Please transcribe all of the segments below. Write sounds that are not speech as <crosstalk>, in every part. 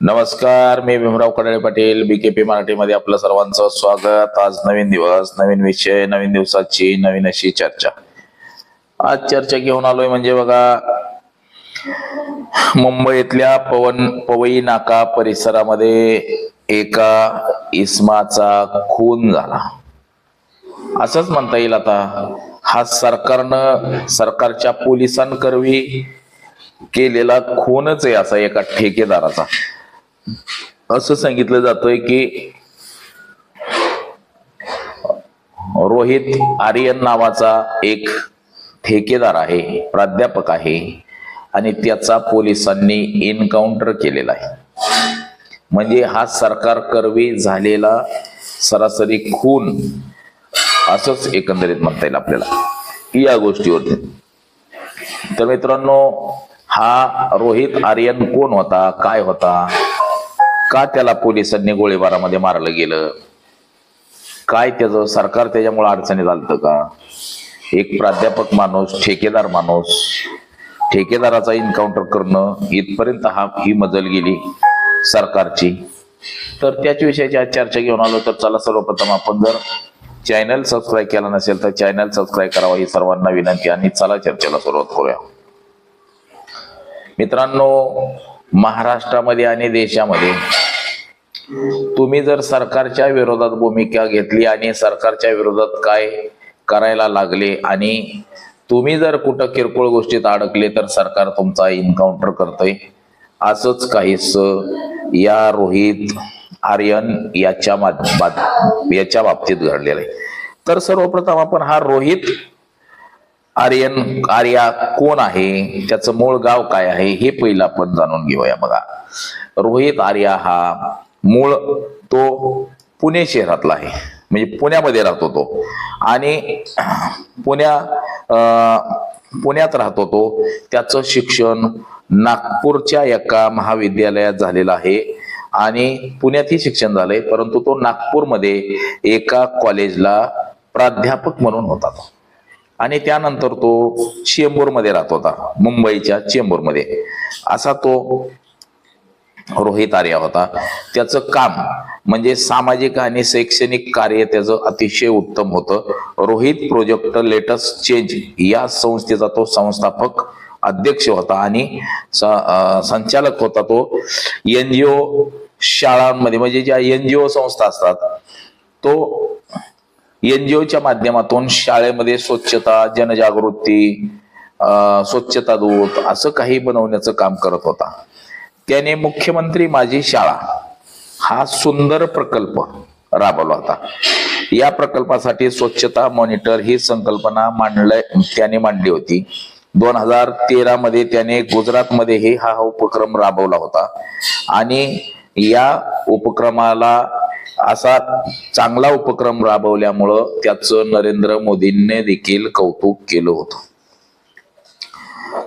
नमस्कार मी भीमराव कडाळे पाटील बीकेपी मराठीमध्ये आपलं सर्वांचं स्वागत. आज नवीन दिवस नवीन विषय नवीन दिवसाची नवीन अशी चर्चा. आज चर्चा घेऊन आलोय म्हणजे बघा मुंबईतल्या पवन पवई नाका परिसरामध्ये एका इस्माचा खून झाला. असंच म्हणता येईल आता. हा सरकारनं सरकारच्या पोलिसांकरवी केलेला खूनच आहे असा एका ठेकेदाराचा. असं सांगितलं जातंय की रोहित आर्यन नावाचा एक ठेकेदार आहे प्राध्यापक आहे आणि त्याचा पोलिसांनी एन्काउंटर केलेला आहे. म्हणजे हा सरकार कर्वी झालेला सरासरी खून असंच एकंदरीत म्हणता येईल आपल्याला. या गोष्टीवरती. तर मित्रांनो हा रोहित आर्यन कोण होता? काय होता? का त्याला पोलिसांनी गोळीबारामध्ये मारलं गेलं? काय त्याचं सरकार त्याच्यामुळे अडचणीत आलतं का? एक प्राध्यापक माणूस ठेकेदार माणूस ठेकेदाराचा इन्काउंटर करणं इथपर्यंत हा ही मजल गेली सरकारची. तर त्याच विषयाची आज चर्चा घेऊन आलो तर चला सर्वप्रथम आपण जर चॅनल सबस्क्राईब केला नसेल तर चॅनल सबस्क्राईब करावा ही सर्वांना विनंती आणि चला चर्चेला सुरुवात करूया. मित्रांनो महाराष्ट्रामध्ये आणि देशामध्ये तुम्ही जर सरकारच्या विरोधात भूमिका घेतली आणि सरकारच्या विरोधात काय करायला लागले आणि तुम्ही जर कुठं किरकोळ गोष्टीत अडकले तर सरकार तुमचा इन्काउंटर करतंय. असंच काहीस या रोहित आर्यन याच्या मा याच्या बाबतीत घडलेलं आहे. तर सर्वप्रथम आपण हा रोहित आर्यन आर्या कोण आहे? त्याचं मूळ गाव काय आहे? हे पहिलं आपण जाणून घेऊया बघा. रोहित आर्या हा मूळ तो पुणे शहरातला आहे. म्हणजे पुण्यामध्ये राहतो तो. आणि पुण्या पुण्यात राहतो तो. त्याचं शिक्षण नागपूरच्या एका महाविद्यालयात झालेलं आहे. आणि पुण्यातही शिक्षण झालंय परंतु तो नागपूरमध्ये एका कॉलेजला प्राध्यापक म्हणून होता तो. आणि त्यानंतर तो चेंबूरमध्ये राहत होता मुंबईच्या चेंबूरमध्ये. असा तो रोहित आर्या होता. त्याचं काम म्हणजे सामाजिक आणि शैक्षणिक कार्य त्याचं अतिशय उत्तम होतं. रोहित प्रोजेक्ट लेटेस्ट चेंज या संस्थेचा तो संस्थापक अध्यक्ष होता आणि स- संचालक होता तो एनजीओ शाळांमध्ये. म्हणजे ज्या एनजीओ संस्था असतात तो एनजीओच्या माध्यमातून शाळेमध्ये स्वच्छता जनजागृती स्वच्छता दूत असं काही बनवण्याचं काम करत होता. त्याने मुख्यमंत्री माझी शाळा हा सुंदर प्रकल्प राबवला होता. या प्रकल्पासाठी स्वच्छता मॉनिटर ही संकल्पना मांडलय त्याने मांडली होती. दोन हजार तेरा मध्ये त्याने गुजरातमध्ये हे हा उपक्रम राबवला होता. आणि या उपक्रमाला असा चांगला उपक्रम राबवल्यामुळं त्याचं नरेंद्र मोदींनी देखील कौतुक केलं होतं.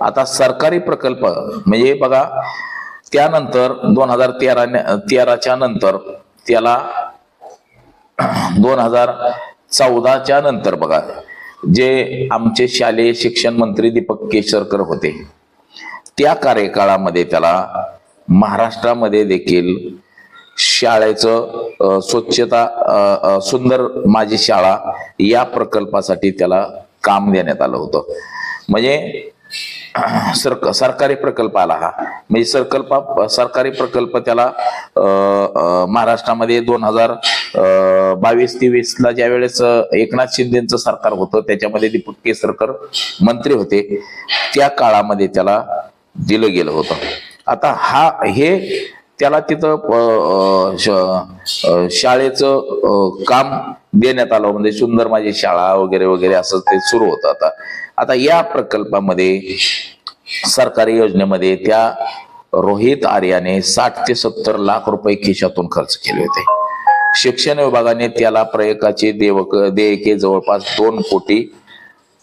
आता सरकारी प्रकल्प म्हणजे बघा त्यानंतर दोन हजार तेरा तेराच्या नंतर त्याला दोन हजार चौदाच्या नंतर बघा जे आमचे शालेय शिक्षण मंत्री दीपक केसरकर होते त्या कार्यकाळामध्ये त्याला महाराष्ट्रामध्ये देखील शाळेचं स्वच्छता सुंदर माझी शाळा या प्रकल्पासाठी त्याला काम देण्यात आलं होतं. म्हणजे सरक सरकारी प्रकल्प आला हा. म्हणजे सरकल्पा सरकारी प्रकल्प त्याला महाराष्ट्रामध्ये दोन हजार बावीस तेवीस ला ज्या वेळेस एकनाथ शिंदेचं सरकार होतं त्याच्यामध्ये दीपक केसरकर मंत्री होते त्या काळामध्ये त्याला दिलं गेलं होतं. आता हा हे त्याला तिथं श- शाळेचं काम देण्यात आलं. म्हणजे सुंदर माझी शाळा वगैरे वगैरे असं ते सुरू होतं आता. आता या प्रकल्पामध्ये सरकारी योजनेमध्ये त्या रोहित आर्याने साठ ते सत्तर लाख रुपये खिशातून खर्च केले होते. शिक्षण विभागाने त्याला प्रयकाचे देवक देयके जवळपास दोन कोटी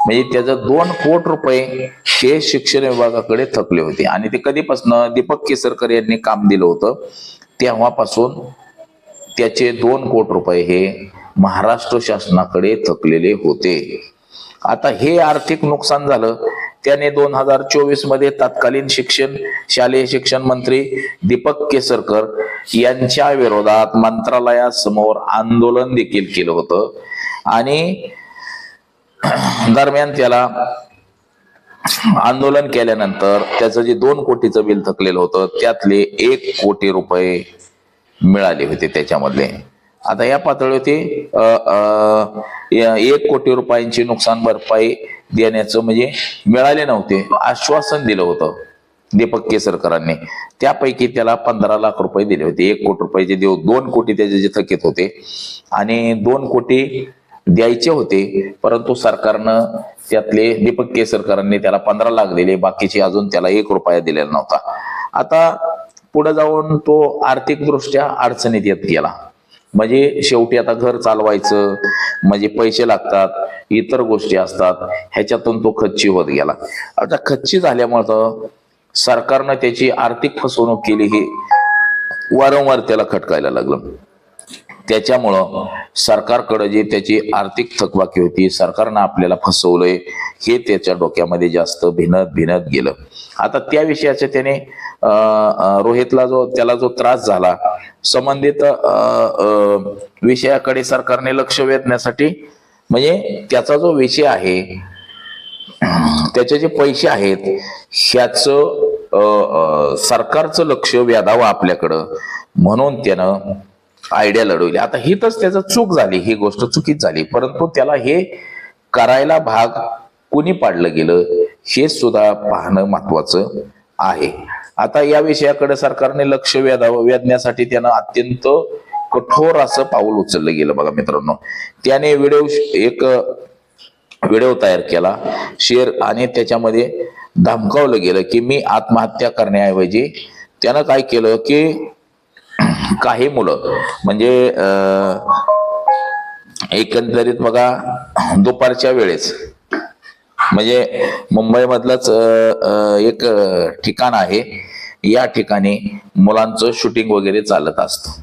म्हणजे त्याचं दोन कोट रुपये हे शिक्षण विभागाकडे थकले होते. आणि ते कधीपासून दीपक केसरकर यांनी काम दिलं होतं तेव्हापासून त्याचे दोन कोट रुपये हे महाराष्ट्र शासनाकडे थकलेले होते. आता हे आर्थिक नुकसान झालं. त्याने दोन हजार चोवीसमध्ये तत्कालीन शिक्षण शालेय शिक्षण मंत्री दीपक केसरकर यांच्या विरोधात मंत्रालयासमोर आंदोलन देखील केलं होतं. आणि <clears throat> दरम्यान त्याला आंदोलन केल्यानंतर त्याचं जे दोन कोटीचं बिल थकलेलं होतं त्यातले एक कोटी रुपये मिळाले होते त्याच्यामधले. आता या पातळीवरती एक कोटी रुपयांची नुकसान भरपाई देण्याचं म्हणजे मिळाले नव्हते आश्वासन दिलं होतं दीपक केसरकरांनी. त्यापैकी त्याला पंधरा लाख रुपये दिले होते. एक कोटी रुपयाचे देऊ दोन कोटी त्याचे जे थकीत होते. आणि दोन कोटी द्यायचे होते परंतु सरकारनं त्यातले दीपक केसरकरांनी त्याला पंधरा लाख दिले बाकीचे अजून त्याला एक रुपया दिलेला नव्हता. आता पुढे जाऊन तो आर्थिकदृष्ट्या अडचणीत येत गेला. म्हणजे शेवटी आता घर चालवायचं म्हणजे पैसे लागतात इतर गोष्टी असतात ह्याच्यातून तो खच्ची होत गेला. आता खच्ची झाल्यामुळं सरकारनं त्याची आर्थिक फसवणूक केली ही वारंवार त्याला खटकायला लागलं. त्याच्यामुळं सरकारकडे जी त्याची आर्थिक थकबाकी होती सरकारनं आपल्याला फसवलंय हे त्याच्या डोक्यामध्ये जास्त भिनत भिनत गेलं. आता त्या विषयाचे त्याने रोहितला जो त्याला जो त्रास झाला संबंधित विषयाकडे सरकारने लक्ष वेधण्यासाठी म्हणजे त्याचा जो विषय आहे त्याचे जे पैसे आहेत ह्याचं सरकारचं लक्ष व्याधावं आपल्याकडं. म्हणून त्यानं आयडिया लढवली. आता ही तर त्याचं चूक झाली ही गोष्ट चुकीच झाली. परंतु त्याला हे करायला भाग कुणी पाडलं गेलं हे सुद्धा पाहणं महत्वाचं आहे. आता या विषयाकडे सरकारने लक्ष वेधावं वेधण्यासाठी त्यानं अत्यंत कठोर असं पाऊल उचललं गेलं बघा मित्रांनो. त्याने व्हिडिओ एक व्हिडिओ तयार केला शेअर आणि त्याच्यामध्ये धमकावलं गेलं की मी आत्महत्या करण्याऐवजी त्यानं काय केलं की काही मुलं. म्हणजे एकंदरीत बघा दुपारच्या वेळेस. म्हणजे मुंबईमधलंच एक ठिकाण आहे. या ठिकाणी मुलांचं शूटिंग वगैरे चालत असतं.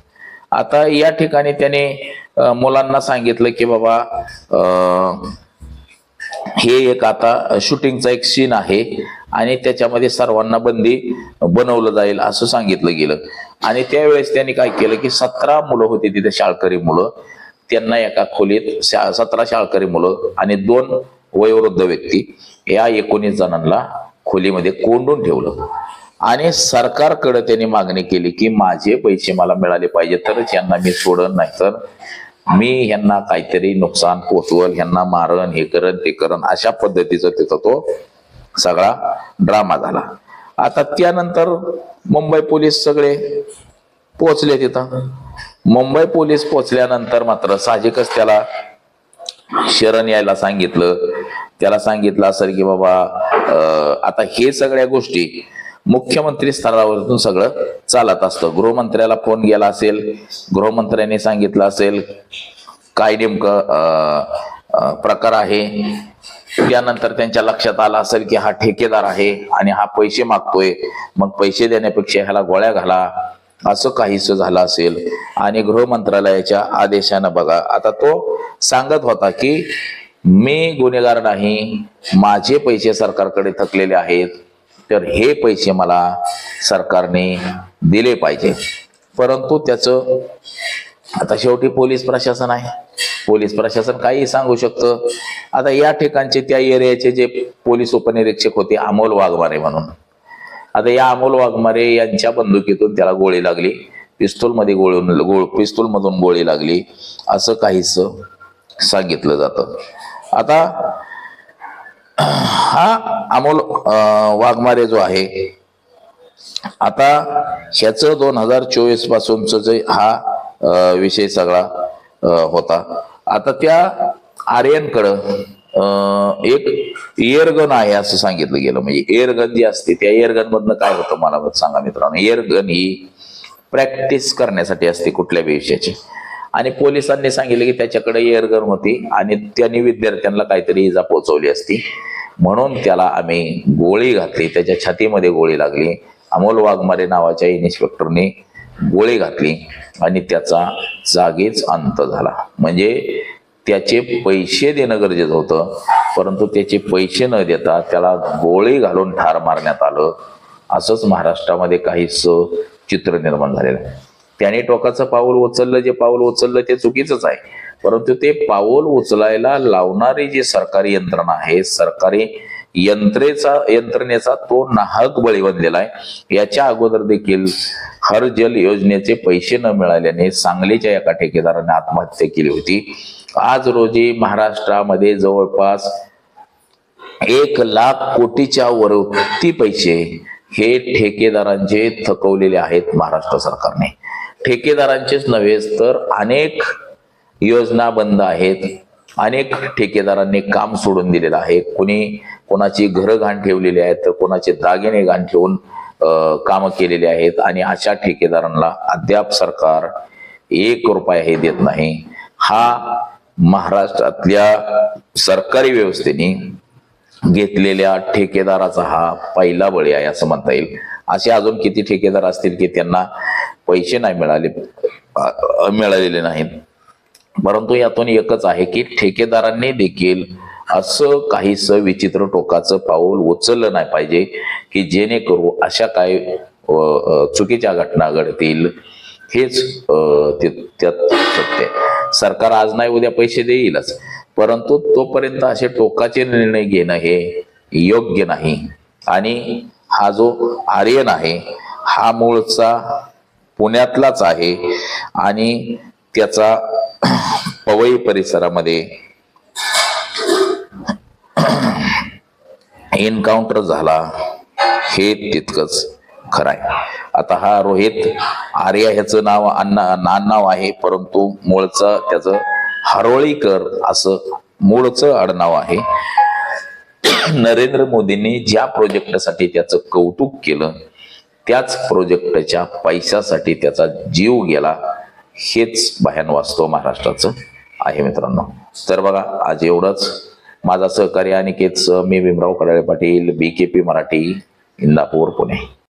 आता या ठिकाणी त्याने मुलांना सांगितलं की बाबा हे एक आता शूटिंगचा एक सीन आहे. आणि त्याच्यामध्ये सर्वांना बंदी बनवलं जाईल असं सांगितलं गेलं. आणि त्यावेळेस त्यांनी काय केलं की सतरा मुलं होती तिथे शाळकरी मुलं. त्यांना एका खोलीत शा- सतरा शाळकरी मुलं आणि दोन वयोवृद्ध व्यक्ती या एकोणीस जणांना खोलीमध्ये कोंडून ठेवलं. आणि सरकारकडे त्यांनी मागणी केली की माझे पैसे मला मिळाले पाहिजे तरच यांना मी सोडन नाही तर मी ह्यांना काहीतरी नुकसान पोचवल ह्यांना मारण हे करन ते करन अशा पद्धतीचा तिथं तो सगळा ड्रामा झाला. आता त्यानंतर मुंबई पोलीस सगळे पोचले तिथं. मुंबई पोलीस पोचल्यानंतर मात्र साहजिकच त्याला शरण यायला सांगितलं. त्याला सांगितलं असेल की बाबा आता हे सगळ्या गोष्टी मुख्यमंत्री स्तरावरून सगळं चालत असतं. गृहमंत्र्याला फोन गेला असेल गृहमंत्र्यांनी सांगितलं असेल काय नेमकं प्रकार आहे? त्यानंतर त्यांच्या लक्षात आलं असेल की हा ठेकेदार आहे आणि हा पैसे मागतोय. मग पैसे देण्यापेक्षा ह्याला गोळ्या घाला. असं काहीच झालं असेल. आणि गृह मंत्रालयाच्या आदेशानं बघा. आता तो सांगत होता की मी गुन्हेगार नाही. माझे पैसे सरकारकडे थकलेले आहेत. तर हे पैसे मला सरकारने दिले पाहिजे परंतु त्याचं आता शेवटी पोलीस प्रशासन आहे. पोलीस प्रशासन काही सांगू शकतं. आता या ठिकाणचे त्या एरियाचे जे पोलीस उपनिरीक्षक होते अमोल वाघमारे म्हणून. आता या अमोल वाघमारे यांच्या बंदुकीतून त्याला गोळी लागली. पिस्तूलमध्ये गोळून गोळ पिस्तूलमधून गोळी लागली. असं काहीच सांगितलं जातं. आता हा अमोल वाघमारे जो आहे आता ह्याचं दोन हजार चोवीस पासूनच जे हा विषय सगळा होता. आता त्या आर्यनकडं एक एअरगन आहे असं सांगितलं गेलं. म्हणजे एअरगन जी असते त्या एअरगन मधनं काय होतं मला मग सांगा मित्रांनो. एअरगन ही प्रॅक्टिस करण्यासाठी असते कुठल्या विषयाची. आणि पोलिसांनी सांगितलं की त्याच्याकडे एअरगन होती आणि त्यांनी विद्यार्थ्यांना काहीतरी इजा पोहोचवली असती. म्हणून त्याला आम्ही गोळी घातली. त्याच्या छातीमध्ये गोळी लागली. अमोल वाघमारे नावाच्या इन्स्पेक्टरने गोळी घातली. आणि त्याचा जागीच अंत झाला. म्हणजे त्याचे पैसे देणं गरजेचं होतं परंतु त्याचे पैसे न देता त्याला गोळी घालून ठार मारण्यात आलं. असंच महाराष्ट्रामध्ये काहीच चित्र निर्माण झालेलं आहे. त्याने टोकाचं पाऊल उचललं जे पाऊल उचललं ते चुकीचंच आहे. परंतु ते पाऊल उचलायला लावणारी जी सरकारी यंत्रणा आहे सरकारी यंत्रेचा यंत्रणेचा तो नाहक बळी बनलेला आहे. याच्या अगोदर देखील हर जल योजनेचे पैसे न मिळाल्याने सांगलीच्या एका ठेकेदाराने आत्महत्या केली होती. आज रोजी महाराष्ट्रामध्ये जवळपास एक लाख कोटीच्या वरती पैसे हे ठेकेदारांचे थकवलेले आहेत महाराष्ट्र सरकारने. ठेकेदारांचेच नव्हे तर अनेक योजना बंद आहेत. अनेक ठेकेदारांनी काम सोडून दिलेलं आहे. कोणी कोणाची घरं घाण ठेवलेली आहेत तर कोणाचे दागिने घाण ठेवून कामं केलेली आहेत आणि अशा ठेकेदारांना अद्याप सरकार एक रुपया हे देत नाही. हा महाराष्ट्रातल्या सरकारी व्यवस्थेने घेतलेल्या ठेकेदाराचा हा पहिला बळी आहे असं म्हणता येईल. असे अजून किती ठेकेदार असतील की त्यांना पैसे नाही मिळाले मिळालेले नाहीत. परंतु यातून एकच आहे की ठेकेदारांनी देखील असं काहीस विचित्र टोकाचं पाऊल उचललं नाही पाहिजे की जेणेकरून अशा काय चुकीच्या घटना घडतील हेच ते- त्यात सत्य. सरकार आज नाही उद्या पैसे देईलच परंतु तोपर्यंत असे टोकाचे निर्णय घेणं हे योग्य नाही. आणि हा जो आर्यन आहे हा मूळचा पुण्यातलाच आहे आणि त्याचा पवई परिसरामध्ये एन्काउंटर झाला हे तितकंच खरं आहे. आता हा रोहित आर्या ह्याचं नाव अण्णा नाव आहे परंतु मूळचं त्याचं हरोळीकर असं मूळचं आडनाव आहे. नरेंद्र मोदींनी ज्या प्रोजेक्टसाठी त्याचं कौतुक केलं त्याच प्रोजेक्टच्या पैशासाठी त्याचा जीव गेला. हेच भयान वास्तव महाराष्ट्राचं आहे मित्रांनो. तर बघा आज एवढंच. माझा सहकारी अनिकेत मी Bhimrao Kadale Patil B K P Marathi Indapur Pune.